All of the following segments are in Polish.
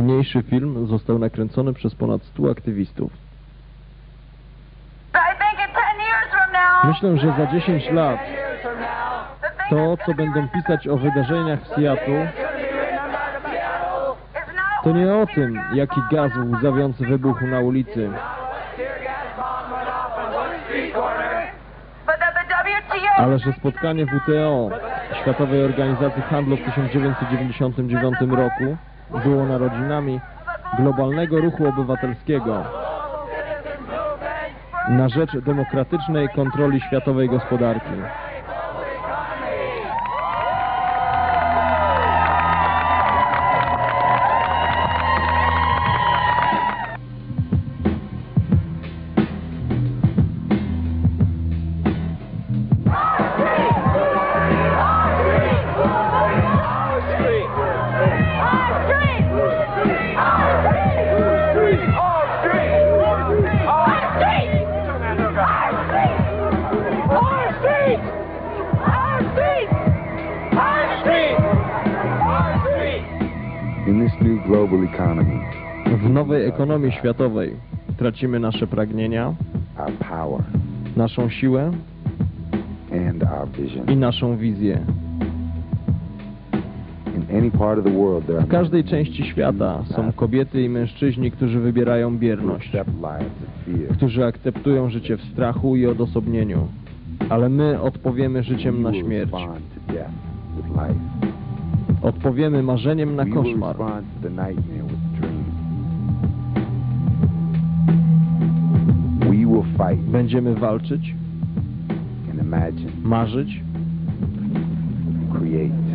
Niniejszy film został nakręcony przez ponad 100 aktywistów. I think in 10 years from now, Myślę, że za 10 lat to, co będą pisać o wydarzeniach w Seattle, to nie o tym, jaki gaz łzawiący wybuchł na ulicy, ale że spotkanie WTO, Światowej Organizacji Handlu w 1999 roku, było narodzinami globalnego ruchu obywatelskiego na rzecz demokratycznej kontroli światowej gospodarki. W nowej ekonomii światowej tracimy nasze pragnienia, naszą siłę i naszą wizję. W każdej części świata są kobiety i mężczyźni, którzy wybierają bierność, którzy akceptują życie w strachu i odosobnieniu. Ale my odpowiemy życiem na śmierć. Odpowiemy marzeniem na koszmar. Będziemy walczyć, marzyć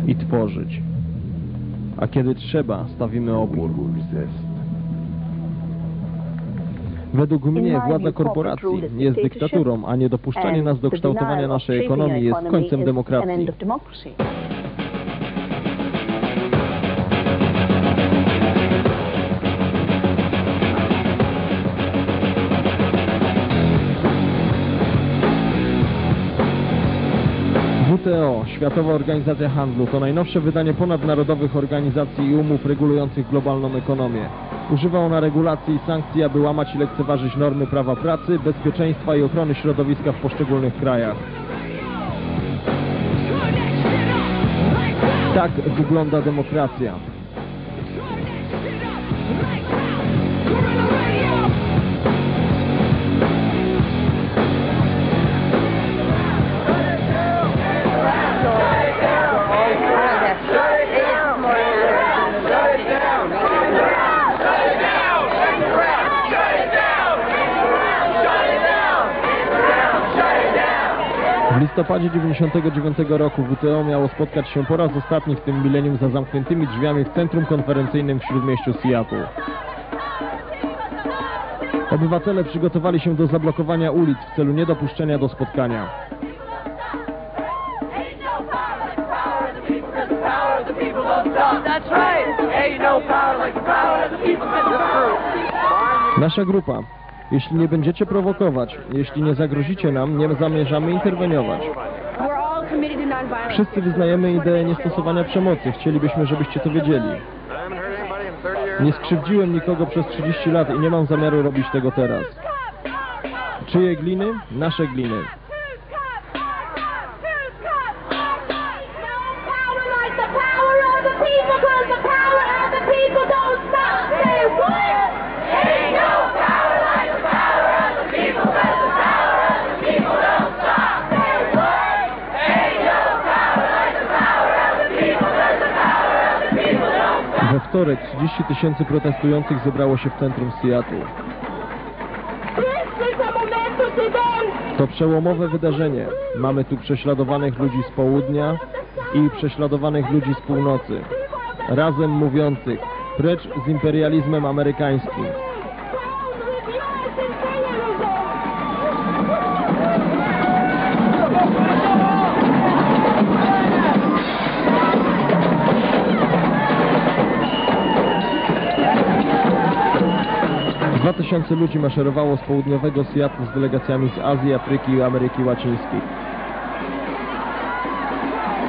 i tworzyć. A kiedy trzeba, stawimy opór. Według mnie władza korporacji jest dyktaturą, a niedopuszczanie nas do kształtowania naszej ekonomii jest końcem demokracji. Światowa Organizacja Handlu, to najnowsze wydanie ponadnarodowych organizacji i umów regulujących globalną ekonomię. Używa ona regulacji i sankcji, aby łamać i lekceważyć normy prawa pracy, bezpieczeństwa i ochrony środowiska w poszczególnych krajach. Tak wygląda demokracja. Listopadzie 1999 roku WTO miało spotkać się po raz ostatni w tym milenium za zamkniętymi drzwiami w centrum konferencyjnym w śródmieściu Seattle. Obywatele przygotowali się do zablokowania ulic w celu niedopuszczenia do spotkania. No people. Nasza grupa. Jeśli nie będziecie prowokować, jeśli nie zagrozicie nam, nie zamierzamy interweniować. Wszyscy wyznajemy ideę niestosowania przemocy. Chcielibyśmy, żebyście to wiedzieli. Nie skrzywdziłem nikogo przez 30 lat i nie mam zamiaru robić tego teraz. Czyje gliny? Nasze gliny. We wtorek 30 tysięcy protestujących zebrało się w centrum Seattle. To przełomowe wydarzenie. Mamy tu prześladowanych ludzi z południa i prześladowanych ludzi z północy. Razem mówiących, precz z imperializmem amerykańskim. Dwa tysiące ludzi maszerowało z południowego Seattle z delegacjami z Azji, Afryki i Ameryki Łacińskiej.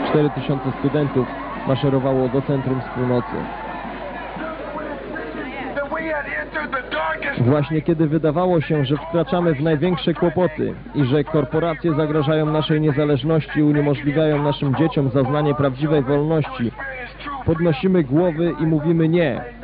Cztery tysiące studentów maszerowało do centrum z północy. Właśnie kiedy wydawało się, że wkraczamy w największe kłopoty i że korporacje zagrażają naszej niezależności i uniemożliwiają naszym dzieciom zaznanie prawdziwej wolności, podnosimy głowy i mówimy nie.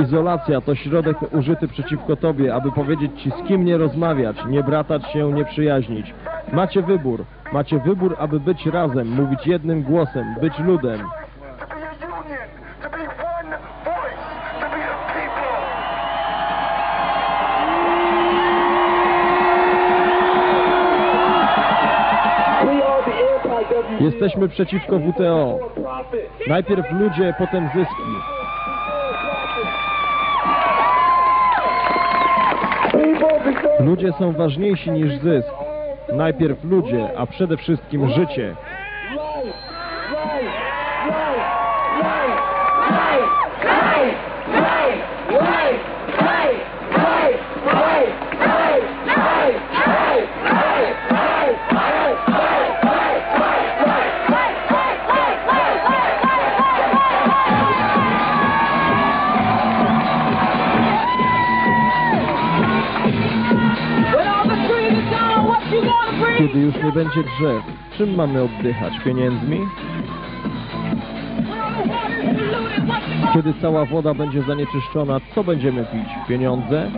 Izolacja to środek użyty przeciwko Tobie, aby powiedzieć Ci z kim nie rozmawiać, nie bratać się, nie przyjaźnić. Macie wybór. Macie wybór, aby być razem, mówić jednym głosem, być ludem. Jesteśmy przeciwko WTO. Najpierw ludzie, potem zyski. Ludzie są ważniejsi niż zysk. Najpierw ludzie, a przede wszystkim życie. When będzie drzew, czym mamy oddychać? Pieniędzmi? Kiedy cała woda będzie zanieczyszczona, co będziemy pić? Pieniądze?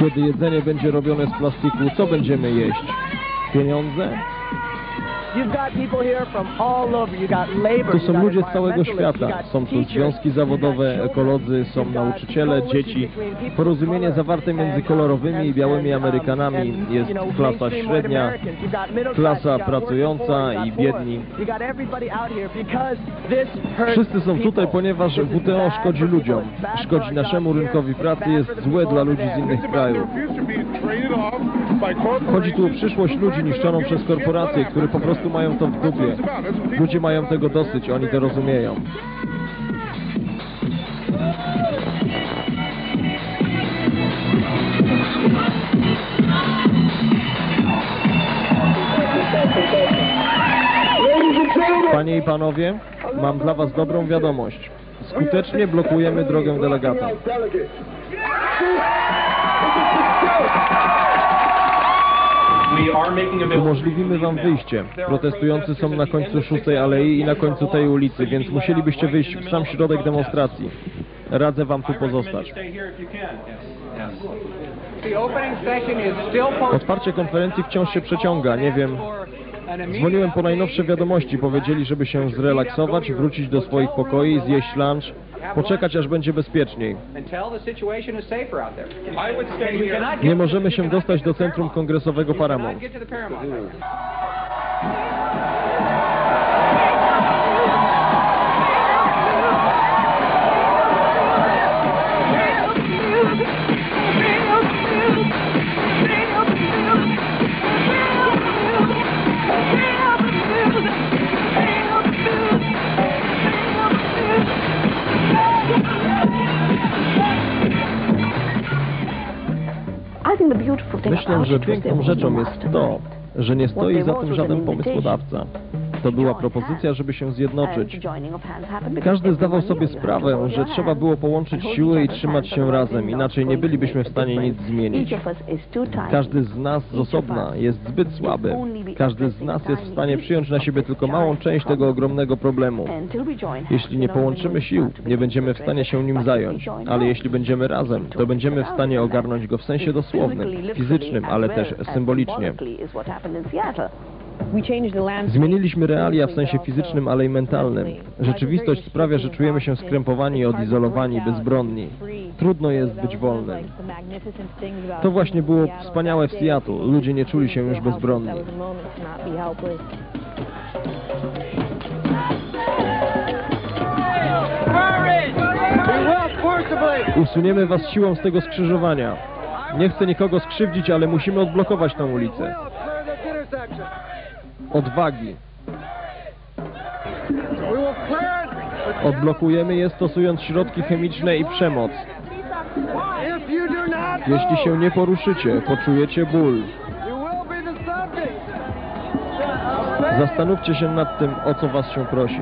Kiedy jedzenie będzie robione z plastiku, co będziemy jeść? Pieniądze? To you są got ludzie z całego świata. got Są tu związki zawodowe, ekolodzy, są nauczyciele, dzieci. Porozumienie zawarte między kolorowymi i białymi um, Amerykanami jest klasa średnia, klasa pracująca i got biedni. Wszyscy są tutaj, people. ponieważ WTO szkodzi ludziom, szkodzi naszemu rynkowi pracy, jest złe people dla over ludzi z innych krajów. Chodzi tu o przyszłość ludzi niszczoną przez korporacje, które po prostu mają to w dupie. Ludzie mają tego dosyć, oni to rozumieją. Panie i panowie, mam dla was dobrą wiadomość. Skutecznie blokujemy drogę delegata. Umożliwimy wam wyjście. Protestujący są na końcu szóstej alei i na końcu tej ulicy, więc musielibyście wyjść w sam środek demonstracji. Radzę wam tu pozostać. Otwarcie konferencji wciąż się przeciąga, nie wiem. Dzwoniłem po najnowsze wiadomości, powiedzieli, żeby się zrelaksować, wrócić do swoich pokoi, zjeść lunch, poczekać aż będzie bezpieczniej. Nie możemy się dostać do centrum kongresowego Paramount. Że piękną rzeczą jest to, że nie stoi za tym żaden pomysłodawca. To była propozycja, żeby się zjednoczyć. Każdy zdawał sobie sprawę, że trzeba było połączyć siły i trzymać się razem, inaczej nie bylibyśmy w stanie nic zmienić. Każdy z nas z osobna jest zbyt słaby. Każdy z nas jest w stanie przyjąć na siebie tylko małą część tego ogromnego problemu. Jeśli nie połączymy sił, nie będziemy w stanie się nim zająć. Ale jeśli będziemy razem, to będziemy w stanie ogarnąć go w sensie dosłownym, fizycznym, ale też symbolicznie. Zmieniliśmy realia w sensie fizycznym, ale i mentalnym. Rzeczywistość sprawia, że czujemy się skrępowani, odizolowani, bezbronni. Trudno jest być wolnym. To właśnie było wspaniałe w Seattle. Ludzie nie czuli się już bezbronni. Usuniemy was siłą z tego skrzyżowania. Nie chcę nikogo skrzywdzić, ale musimy odblokować tę ulicę. Odwagi. Odblokujemy je stosując środki chemiczne i przemoc. Jeśli się nie poruszycie, poczujecie ból. Zastanówcie się nad tym, o co was się prosi.